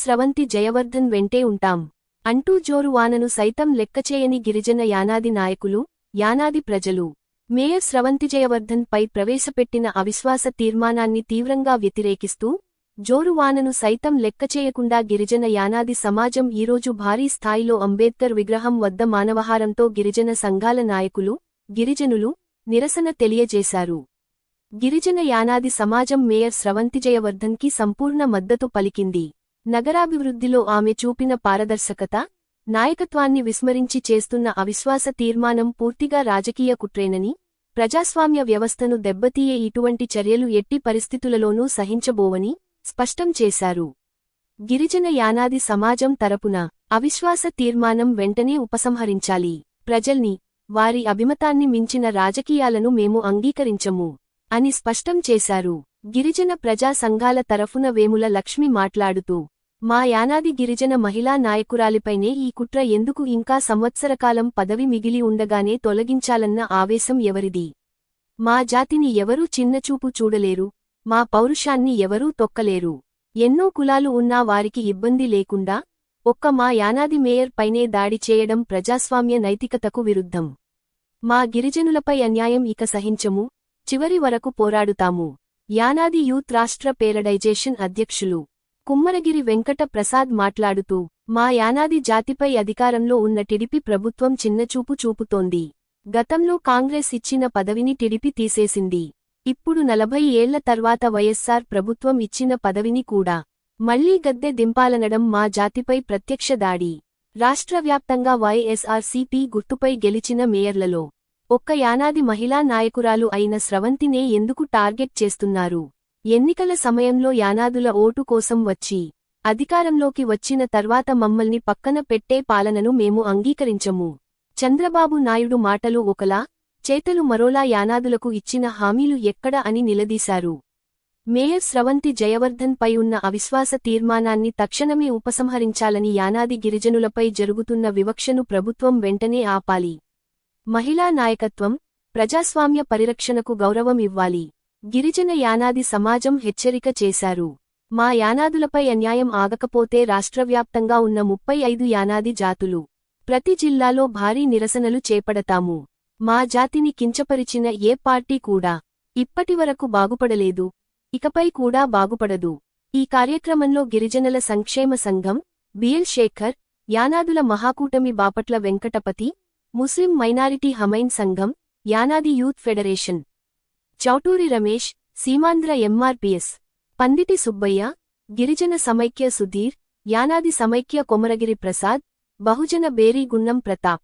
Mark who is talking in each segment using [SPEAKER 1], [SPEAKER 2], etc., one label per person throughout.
[SPEAKER 1] స్రవంతి జయవర్ధన్ వెంటే ఉంటాం. అంటూ జోరువానను సైతం లెక్కచేయని గిరిజన యానాది నాయకులు యానాది ప్రజలు. మేయర్ స్రవంతి జయవర్ధన్ పై ప్రవేశపెట్టిన అవిశ్వాస తీర్మానాన్ని తీవ్రంగా వ్యతిరేకిస్తూ జోరువానను సైతం లెక్కచేయకుండా గిరిజన యానాది సమాజం ఈరోజు భారీ స్థాయిలో అంబేద్కర్ విగ్రహం వద్ద మానవహారంతో గిరిజన సంఘాల నాయకులు గిరిజనులు నిరసన తెలియజేశారు. గిరిజన యానాది సమాజం మేయర్ స్రవంతి జయవర్ధన్కి సంపూర్ణ మద్దతు పలికింది. నగరాభివృద్ధిలో ఆమె చూపిన పారదర్శకత నాయకత్వాన్ని విస్మరించి చేస్తున్న అవిశ్వాస తీర్మానం పూర్తిగా రాజకీయ కుట్రేనని ప్రజాస్వామ్య వ్యవస్థను దెబ్బతీయే ఇటువంటి చర్యలు ఎట్టి పరిస్థితులలోనూ సహించబోవని స్పష్టం చేశారు. గిరిజన యానాది సమాజం తరపున అవిశ్వాస తీర్మానం వెంటనే ఉపసంహరించాలి. ప్రజల్ని వారి అభిమతాన్ని మించిన రాజకీయాలను మేము అంగీకరించము అని స్పష్టం చేశారు. గిరిజన ప్రజా సంఘాల తరఫున వేముల లక్ష్మి మాట్లాడుతూ మా యానాది గిరిజన మహిళా నాయకురాలిపైనే ఈ కుట్ర ఎందుకు ఇంకా సంవత్సరకాలం పదవి మిగిలి ఉండగానే తొలగించాలన్న ఆవేశం ఎవరిది? మా జాతిని ఎవరూ చిన్నచూపు చూడలేరు మా పౌరుషాన్ని ఎవరూ తొక్కలేరు. ఎన్నో కులాలు ఉన్నా వారికి ఇబ్బంది లేకుండా ఒక్క మా యానాది మేయర్ పైనే దాడి చేయడం ప్రజాస్వామ్య నైతికతకు విరుద్ధం. మా గిరిజనులపై అన్యాయం ఇక సహించము చివరి వరకు పోరాడుతాము. యానాది యూత్ రాష్ట్ర పేరడైజేషన్ అధ్యక్షులు కుమ్మరగిరి వెంకట ప్రసాద్ మాట్లాడుతూ మా యానాది జాతిపై అధికారంలో ఉన్న టిడిపి ప్రభుత్వం చిన్నచూపు చూపుతోంది. గతంలో కాంగ్రెస్ ఇచ్చిన పదవిని టిడిపి తీసేసింది. ఇప్పుడు నలభై ఏళ్ళ తర్వాత వైఎస్సార్ ప్రభుత్వం ఇచ్చిన పదవిని కూడా మళ్ళీ గద్దె దింపాలనడం మా జాతిపై ప్రత్యక్ష దాడి. రాష్ట్ర వ్యాప్తంగా వైఎస్ఆర్సీపీ గుర్తుపై గెలిచిన మేయర్లలో ఒక్క యానాది మహిళా నాయకురాలు అయిన స్రవంతినే ఎందుకు టార్గెట్ చేస్తున్నారు? ఎన్నికల సమయంలో యానాదుల ఓటు కోసం వచ్చి అధికారంలోకి వచ్చిన తర్వాత మమ్మల్ని పక్కన పెట్టే పాలనను మేము అంగీకరించము. చంద్రబాబు నాయుడు మాటలు ఒకలా చేతలు మరోలా యానాదులకు ఇచ్చిన హామీలు ఎక్కడ అని నిలదీశారు. మేయర్ స్రవంతి జయవర్ధన్ పై ఉన్న అవిశ్వాస తీర్మానాన్ని తక్షణమే ఉపసంహరించాలని యానాది గిరిజనులపై జరుగుతున్న వివక్షను ప్రభుత్వం వెంటనే ఆపాలి. మహిళా నాయకత్వం ప్రజాస్వామ్య పరిరక్షణకు గౌరవం ఇవ్వాలి. గిరిజన యానాది సమాజం హెచ్చరిక చేశారు. మా యానాదులపై అన్యాయం ఆగకపోతే రాష్ట్రవ్యాప్తంగా ఉన్న ముప్పై ఐదు యానాది జాతులు. ప్రతి జిల్లాలో భారీ నిరసనలు చేపడతాము. మా జాతిని కించపరిచిన ఏ పార్టీ కూడా ఇప్పటివరకు బాగుపడలేదు. ఇకపై కూడా బాగుపడదు. ఈ కార్యక్రమంలో గిరిజనుల సంక్షేమ సంఘం బిఎల్ శేఖర్ యానాదుల మహాకూటమి బాపట్ల వెంకటపతి ముస్లిం మైనారిటీ హమైన్ సంఘం Yanadi youth federation. Chouturi Ramesh Seemandhra MRPS. Panditi Subbaiah గిరిజన సమైక్య సుధీర్ యానాది సమైక్య కొమరగిరి ప్రసాద్ బహుజన బేరీ గున్నం ప్రతాప్.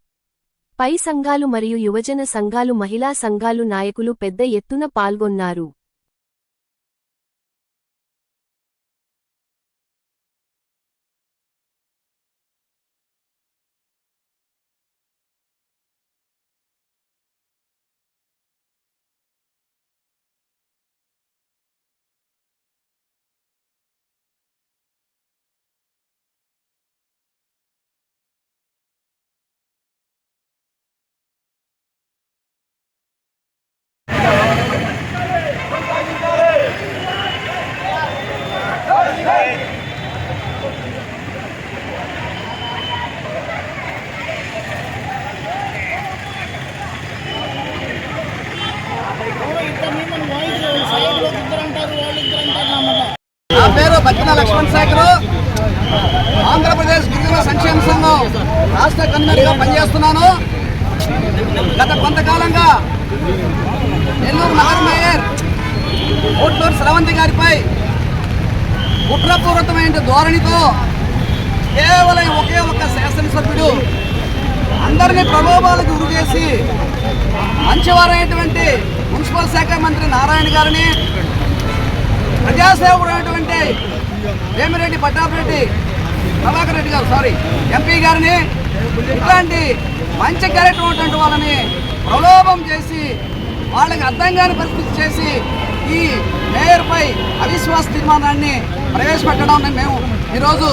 [SPEAKER 1] పై సంఘాలు మరియు యువజన సంఘాలు మహిళా సంఘాలు నాయకులు పెద్ద ఎత్తున పాల్గొన్నారు.
[SPEAKER 2] గిరిజన సంఘం రాష్ట్ర కన్వీనర్గా పనిచేస్తున్నాను. గత కొంతకాలంగా నెల్లూరు నగర మేయర్ ఓట్లూరు స్రవంతి గారిపై కుట్రపూరితమైన ధోరణితో కేవలం ఒకే ఒక్క శాసనసభ్యుడు అందరినీ ప్రలోభాలకు గురి చేసి మంచివారైనటువంటి మున్సిపల్ శాఖ మంత్రి నారాయణ గారిని ప్రజాసేవకుడు అయినటువంటి వేమిరెడ్డి పట్టాభిరెడ్డి ప్రభాకర్ రెడ్డి గారు సారీ ఎంపీ గారిని ఇట్లాంటి మంచి క్యారెక్టర్ ఉన్నటువంటి వాళ్ళని ప్రలోభం చేసి వాళ్ళకి అర్థం కాని పరిస్థితి చేసి ఈ మేయర్పై అవిశ్వాస తీర్మానాన్ని ప్రవేశపెట్టడం మేము ఈరోజు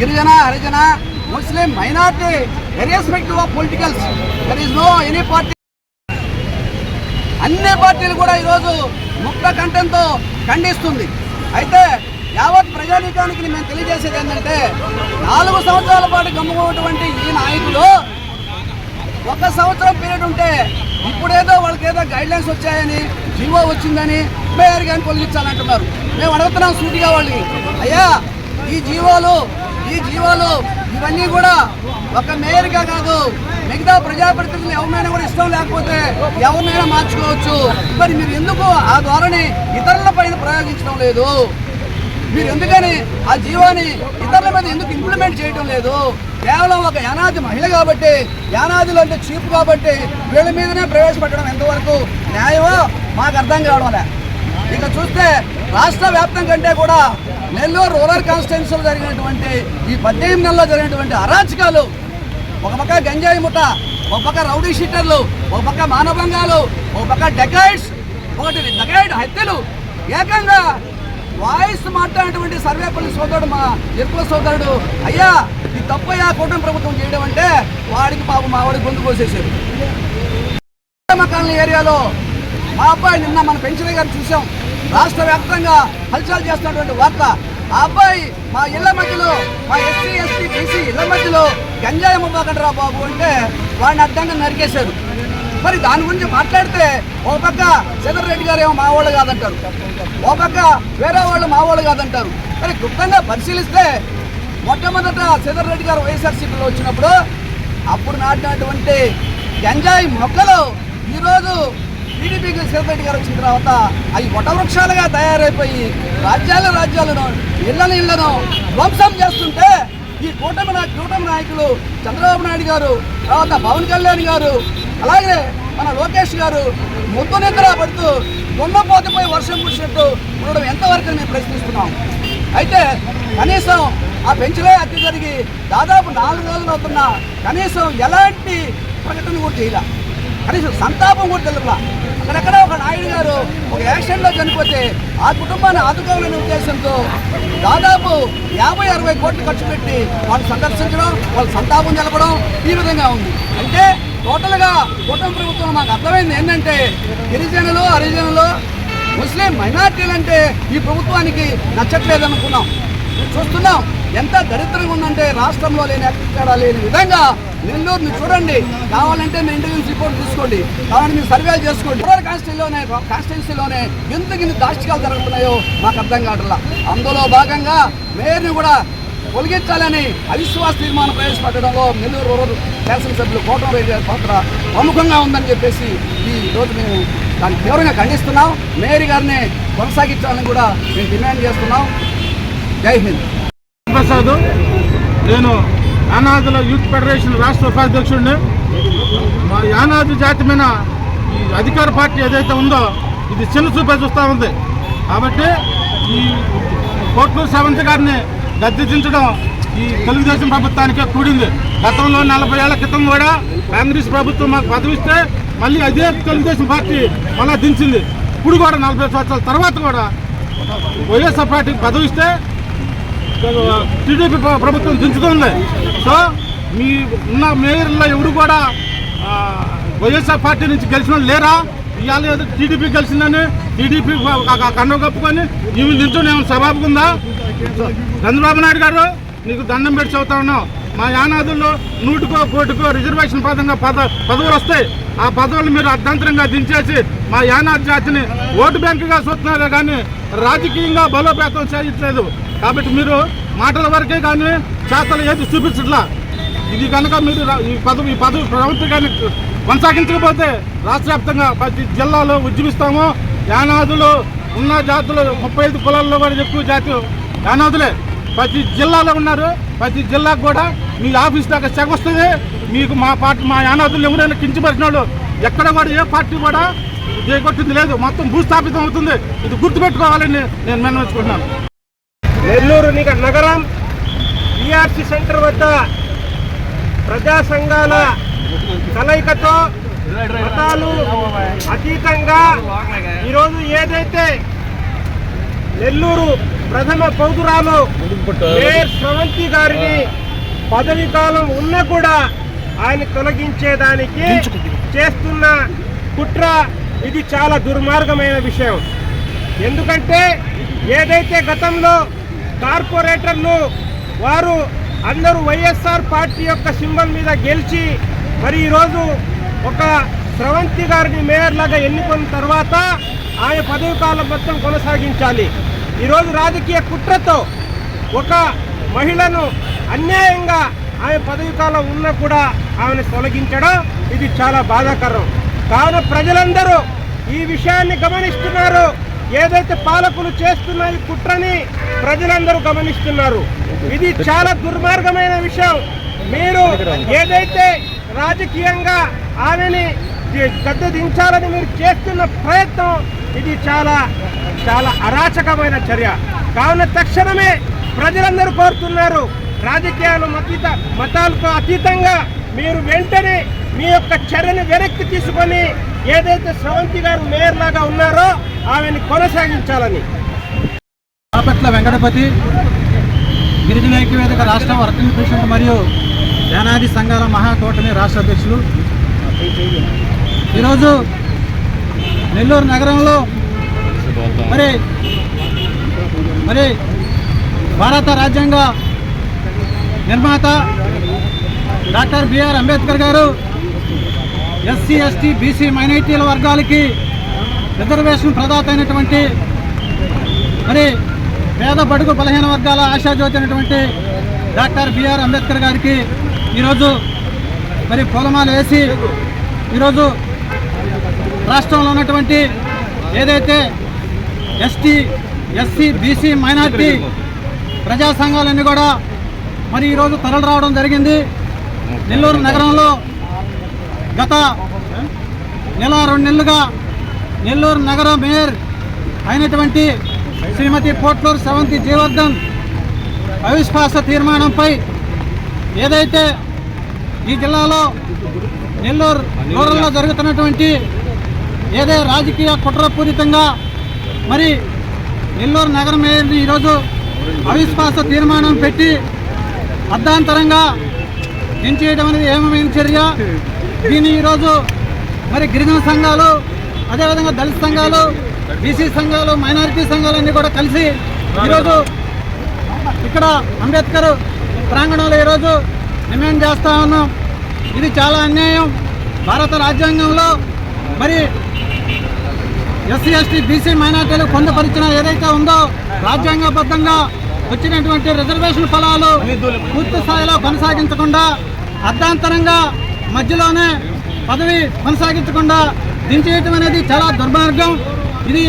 [SPEAKER 2] గిరిజన హరిజన Muslim minority irrespective of politicals there is no any party అన్ని పార్టీలు కూడా ఈరోజు ముక్త కంఠంతో ఖండిస్తుంది. అయితే యావత్ ప్రజానీకానికి మేము తెలియజేసేది ఏంటంటే నాలుగు సంవత్సరాల పాటు గమ్ముకున్నటువంటి ఈ నాయకులు ఒక సంవత్సరం పీరియడ్ ఉంటే ఇప్పుడేదో వాళ్ళకి ఏదో గైడ్లైన్స్ వచ్చాయని జీవో వచ్చిందని మేయర్ గారిని తొలగించాలంటున్నారు మేము అడుగుతున్నాం సూటిగా వాళ్ళని అయ్యా ఈ జీవోలు ఈ జీవోలు ఇవన్నీ కూడా ఒక మేయర్గా కాదు మిగతా ప్రజాప్రతినిధులు ఎవరినైనా కూడా ఇష్టం లేకపోతే ఎవరినైనా మార్చుకోవచ్చు. మరి మీరు ఎందుకు ఆ ధోరణి ఇతరుల పైన ప్రయోగించడం లేదు? మీరు ఎందుకని ఆ జీవాన్ని ఇతరుల మీద ఎందుకు ఇంప్లిమెంట్ చేయడం లేదు? కేవలం ఒక యానాది మహిళ కాబట్టి యానాదులు అంటే చీపు కాబట్టి వీళ్ళ మీదనే ప్రవేశపెట్టడం ఎంతవరకు న్యాయమో మాకు అర్థం కావడం ఇక చూస్తే రాష్ట్ర వ్యాప్తం కంటే కూడా నెల్లూరు రూరల్ కాన్స్టిట్యున్సీలో జరిగినటువంటి ఈ పద్దెనిమిది నెలలో జరిగినటువంటి అరాచకాలు ఒక పక్క గంజాయి ముఠ ఒక పక్క రౌడీ షీటర్లు ఒక పక్క మానభంగాలు ఒక పక్క డెకైడ్స్ ఒకటి డెకైడ్ హత్యలు ఏకంగా వాయిస్ మాట్లాడినటువంటి సర్వేపల్లి సోదరుడు మా ఎక్కువ సోదరుడు అయ్యా ఈ తప్పయ్యా కూటమి ప్రభుత్వం చేయడం అంటే వాడికి పాపం మా వాడికి గొంతు కోసేసారు మకాలని ఏరియాలో మా అబ్బాయి నిన్న మన పెన్షనర్ గారు చూసాం. రాష్ట్ర వ్యాప్తంగా హల్చల్ చేస్తున్నటువంటి వార్త. ఆ అబ్బాయి మా ఇళ్ళ మధ్యలో మా ఎస్సీ ఎస్టీ బీసీ ఇళ్ళ మధ్యలో గంజాయి అమ్మబాకండి బాబు అంటే వాడిని అడ్డంగా నరికేశారు మరి దాని గురించి మాట్లాడితే ఓ పక్క చంద్ర రెడ్డి గారు ఏమో మా వాళ్ళు కాదంటారు. ఓ పక్క వేరే వాళ్ళు మా వాళ్ళు కాదంటారు. మరి క్లుప్తంగా పరిశీలిస్తే మొట్టమొదట చంద్ర రెడ్డి గారు వైఎస్ఆర్సీపీలో వచ్చినప్పుడు అప్పుడు నాటినటువంటి గంజాయి మొక్కలు ఈరోజు టీడీపీకి రెడ్డి గారు వచ్చిన తర్వాత అవి వటవృక్షాలుగా తయారైపోయి రాజ్యాల రాజ్యాలను ఇళ్ళను ఇళ్ళను ధ్వంసం చేస్తుంటే ఈ కూటమి నా కూటమి నాయకులు చంద్రబాబు నాయుడు గారు తర్వాత పవన్ కళ్యాణ్ గారు అలాగే మన లోకేష్ గారు ముద్దు నిద్ర పడుతూ దున్నపోతపోయి వర్షం కురిసినట్టు ఉండడం ఎంతవరకు అని మేము ప్రశ్నిస్తున్నాం? అయితే కనీసం ఆ పెంచులే హత్య జరిగి దాదాపు నాలుగు రోజులు అవుతున్న కనీసం ఎలాంటి ప్రకటన కూడా చేయలే. కనీసం సంతాపం కూడా తెలుపులా. అక్కడెక్కడ ఒక నాయుడు గారు ఒక యాక్సిడెంట్లో చనిపోతే ఆ కుటుంబాన్ని ఆదుకోవాలనే ఉద్దేశంతో దాదాపు యాభై అరవై కోట్లు ఖర్చు పెట్టి వాళ్ళు సందర్శించడం వాళ్ళు సంతాపం తెలపడం ఈ విధంగా ఉంది. అంటే టోటల్గా కూటమి ప్రభుత్వం మాకు అర్థమైంది ఏంటంటే గిరిజనులు హరిజనులు ముస్లిం మైనార్టీలు అంటే ఈ ప్రభుత్వానికి నచ్చట్లేదు అనుకున్నాం చూస్తున్నాం ఎంత దరిద్రంగా ఉందంటే రాష్ట్రంలో లేని ఎక్కడ లేని విధంగా నెల్లూరుని చూడండి. కావాలంటే మీ ఇంటర్వ్యూస్ రిపోర్ట్ తీసుకోండి. కావాలంటే మీరు సర్వేలు చేసుకోండి. రూరల్ కాన్స్టిట్యూన్సీలోనే కాన్స్టిట్యూన్సీలోనే ఎందుకు ఇన్ని దాష్టికాలు జరుగుతున్నాయో మాకు అర్థం కావట్లా. అందులో భాగంగా మేయర్ని కూడా తొలగించాలని అవిశ్వాస తీర్మానం ప్రవేశపెట్టడంలో నెల్లూరు రూరల్ శాసనసభ్యులు కోట పాత్ర ప్రముఖంగా ఉందని చెప్పేసి ఈ రోజు మేము దాన్ని తీవ్రంగా ఖండిస్తున్నాం. మేయర్ గారిని కొనసాగించాలని కూడా మేము డిమాండ్ చేస్తున్నాం. జై హింద్.
[SPEAKER 3] ప్రసాద్ నేను యానాదుల యూత్ ఫెడరేషన్ రాష్ట్ర ఉపాధ్యక్షుడిని. మా యానాదు జాతి మీద ఈ అధికార పార్టీ ఏదైతే ఉందో ఇది చిన్న చూపే చూస్తూ ఉంది. కాబట్టి ఈ కోట్లూరు సెవెంత్ గారిని గద్దెదించడం ఈ తెలుగుదేశం ప్రభుత్వానికే కూడింది. గతంలో నలభై ఏళ్ళ క్రితం కూడా కాంగ్రెస్ ప్రభుత్వం మాకు పదవిస్తే మళ్ళీ అదే తెలుగుదేశం పార్టీ మళ్ళా దించింది. ఇప్పుడు కూడా నలభై సంవత్సరాల తర్వాత కూడా వైఎస్ఆర్ పార్టీకి పదవిస్తే టీడీపీ ప్రభుత్వం దించుతుంది. సో మీ ఉన్న మేయర్లో ఎవరు కూడా వైఎస్ఆర్ పార్టీ నుంచి గెలిచిన లేరా? ఇవాళ ఏదో టీడీపీ గెలిచిందని టీడీపీ కన్ను కప్పుకొని ఇవి నిల్చుని ఏమైనా సబాబు ఉందా? చంద్రబాబు నాయుడు గారు నీకు దండం పెట్టి చెబుతా ఉన్నాం మా యానాదుల్లో నూటికో కోటికో రిజర్వేషన్ పదంగా పద పదవులు వస్తాయి. ఆ పదవులు మీరు అర్ధంతరంగా దించేసి మా యానాది జాతిని ఓటు బ్యాంకుగా చూస్తున్నారే కానీ రాజకీయంగా బలోపేతం చేయట్లేదు. కాబట్టి మీరు మాటల వరకే కానీ చేతలు ఏది చూపించట్లా? ఇది కనుక మీరు ఈ పదవి ఈ పదవి ప్రభుత్వం కానీ కొనసాగించకపోతే రాష్ట్ర వ్యాప్తంగా ప్రతి జిల్లాలో ఉద్యమిస్తాము. యానాదులు ఉన్న జాతులు ముప్పై ఐదు కులాల్లో కూడా ఎక్కువ జాతి యానాదులే. ప్రతి జిల్లాలో ఉన్నారు. ప్రతి జిల్లాకు కూడా మీ ఆఫీస్ దాకా చెక్ వస్తుంది. మీకు మా పార్టీ మా యానాదులు ఎవరైనా కించపరిచిన వాళ్ళు ఎక్కడ కూడా ఏ పార్టీ కూడా చేకొట్టింది లేదు. మొత్తం భూస్థాపితం అవుతుంది. ఇది గుర్తుపెట్టుకోవాలని నేను విన్నవించుకుంటున్నాను
[SPEAKER 4] నెల్లూరు నిగ- నగరం బీఆర్సీ సెంటర్ వద్ద ప్రజా సంఘాల కలయికతో మతాలు అతీతంగా ఈరోజు ఏదైతే నెల్లూరు ప్రథమ పౌతురాలు మేయర్ స్రవంతి గారిని పదవి కాలం ఉన్నా కూడా ఆయన తొలగించేదానికి చేస్తున్న కుట్ర ఇది చాలా దుర్మార్గమైన విషయం. ఎందుకంటే ఏదైతే గతంలో కార్పొరేటర్లు వారు అందరూ వైఎస్ఆర్ పార్టీ యొక్క సింబల్ మీద గెలిచి మరి ఈరోజు ఒక స్రవంతి గారిని మేయర్ లాగా ఎన్నుకున్న తర్వాత ఆయన పదవి కాలం మొత్తం కొనసాగించాలి. ఈరోజు రాజకీయ కుట్రతో ఒక మహిళను అన్యాయంగా ఆమె పదవి కాలం ఉన్నా కూడా ఆమెను తొలగించడం ఇది చాలా బాధాకరం. కావున ప్రజలందరూ ఈ విషయాన్ని గమనిస్తున్నారు. ఏదైతే పాలకులు చేస్తున్న ఈ కుట్రని ప్రజలందరూ గమనిస్తున్నారు. ఇది చాలా దుర్మార్గమైన విషయం. మీరు ఏదైతే రాజకీయంగా ఆమెని గద్దె దించాలని మీరు చేస్తున్న ప్రయత్నం ఇది చాలా చాలా అరాచకమైన చర్య. కావున తక్షణమే ప్రజలందరూ కోరుతున్నారు రాజకీయాలు మతీత మతాలకు అతీతంగా మీరు వెంటనే మీ యొక్క చర్యను వెనక్కి తీసుకొని ఏదైతే స్రవంతి గారు మేయర్ లాగా ఉన్నారో ఆమెను కొనసాగించాలని.
[SPEAKER 5] బాపట్ల వెంకటపతి గిరిజన ఐక్యవేదిక రాష్ట్ర వర్కింగ్ ప్రెసిడెంట్ మరియు యానాది సంఘాల మహాకూటమి రాష్ట్ర అధ్యక్షులు. ఈరోజు నెల్లూరు నగరంలో మరి మరి భారత రాజ్యాంగ నిర్మాత డాక్టర్ బిఆర్ అంబేద్కర్ గారు ఎస్సీ ఎస్టీ బీసీ మైనారిటీల వర్గాలకి రిజర్వేషన్ ప్రదాత అయినటువంటి మరి పేద బడుగు బలహీన వర్గాల ఆశాజ్యోతి అయినటువంటి డాక్టర్ బిఆర్ అంబేద్కర్ గారికి ఈరోజు మరి పూలమాల వేసి ఈరోజు రాష్ట్రంలో ఉన్నటువంటి ఏదైతే ఎస్టీ ఎస్సీ బీసీ మైనార్టీ ప్రజా సంఘాలన్నీ కూడా మరి ఈరోజు తరలి రావడం జరిగింది. నెల్లూరు నగరంలో గత నెల రెండు నెలలుగా నెల్లూరు నగర మేయర్ అయినటువంటి శ్రీమతి పోట్లూరు సెవంతి జీవర్ధన్ అవిశ్వాస తీర్మానంపై ఏదైతే ఈ జిల్లాలో నెల్లూరు రూరల్లో జరుగుతున్నటువంటి ఏదే రాజకీయ కుట్రపూరితంగా మరి నెల్లూరు నగర మేయర్ని ఈరోజు అవిశ్వాస తీర్మానం పెట్టి అర్ధాంతరంగా దించేయడం అనేది ఏమైన చర్య? దీన్ని ఈరోజు మరి గిరిజన సంఘాలు అదేవిధంగా దళిత సంఘాలు బీసీ సంఘాలు మైనారిటీ సంఘాలన్నీ కూడా కలిసి ఈరోజు ఇక్కడ అంబేద్కర్ ప్రాంగణంలో ఈరోజు డిమాండ్ చేస్తా ఉన్నాం. ఇది చాలా అన్యాయం. భారత రాజ్యాంగంలో మరి ఎస్సీ ఎస్టీ బీసీ మైనార్టీలు పొందుపరిచిన ఏదైతే ఉందో రాజ్యాంగబద్ధంగా వచ్చినటువంటి రిజర్వేషన్ ఫలాలు పూర్తి స్థాయిలో కొనసాగించకుండా అర్ధాంతరంగా మధ్యలోనే పదవి కొనసాగించకుండా దించేయటం అనేది చాలా దుర్మార్గం. ఇది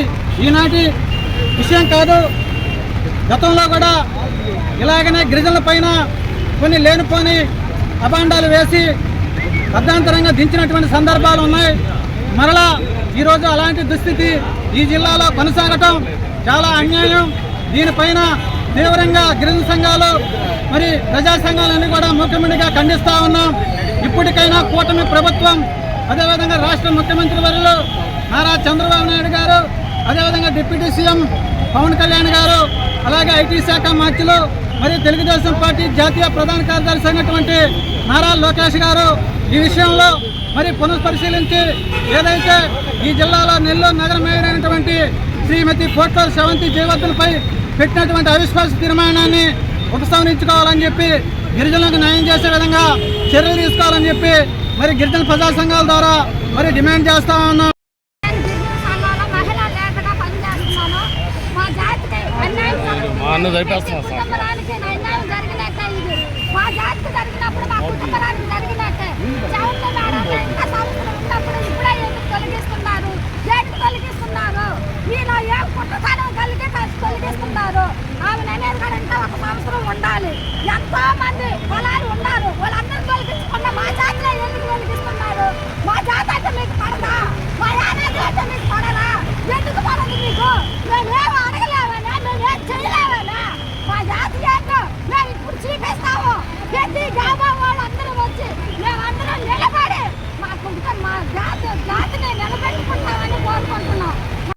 [SPEAKER 5] ఈనాటి విషయం కాదు. గతంలో కూడా ఇలాగనే గిరిజనుల పైన కొన్ని లేనిపోని అభాండాలు వేసి అర్ధాంతరంగా దించినటువంటి సందర్భాలు ఉన్నాయి. మరలా ఈరోజు అలాంటి దుస్థితి ఈ జిల్లాలో కొనసాగటం చాలా అన్యాయం. దీనిపైన తీవ్రంగా గిరిజన సంఘాలు మరి ప్రజా సంఘాలన్నీ కూడా ముఖ్యమంత్రిగా ఖండిస్తూ ఉన్నాం. ఇప్పటికైనా కూటమి ప్రభుత్వం అదేవిధంగా రాష్ట్ర ముఖ్యమంత్రి వర్యులు నారా చంద్రబాబు నాయుడు గారు అదేవిధంగా డిప్యూటీ సీఎం పవన్ కళ్యాణ్ గారు అలాగే ఐటీ శాఖ మంత్రులు మరియు తెలుగుదేశం పార్టీ జాతీయ ప్రధాన కార్యదర్శి అయినటువంటి నారా లోకేష్ గారు ఈ విషయంలో మరి పునఃపరిశీలించి ఏదైతే ఈ జిల్లాలో నెల్లూరు నగర మేయర్ అయినటువంటి శ్రీమతి పోట్లూరు సెవంతి జయవర్ధన్పై పెట్టినటువంటి అవిశ్వాస తీర్మానాన్ని ఉపసంహరించుకోవాలని చెప్పి గిరిజనులకు న్యాయం చేసే విధంగా చర్యలు తీసుకోవాలని చెప్పి మరి గిరిజన ప్రజా సంఘాల ద్వారా మరి డిమాండ్ చేస్తా ఉన్నాం.
[SPEAKER 6] జరిగింది. కుటుంబరానికి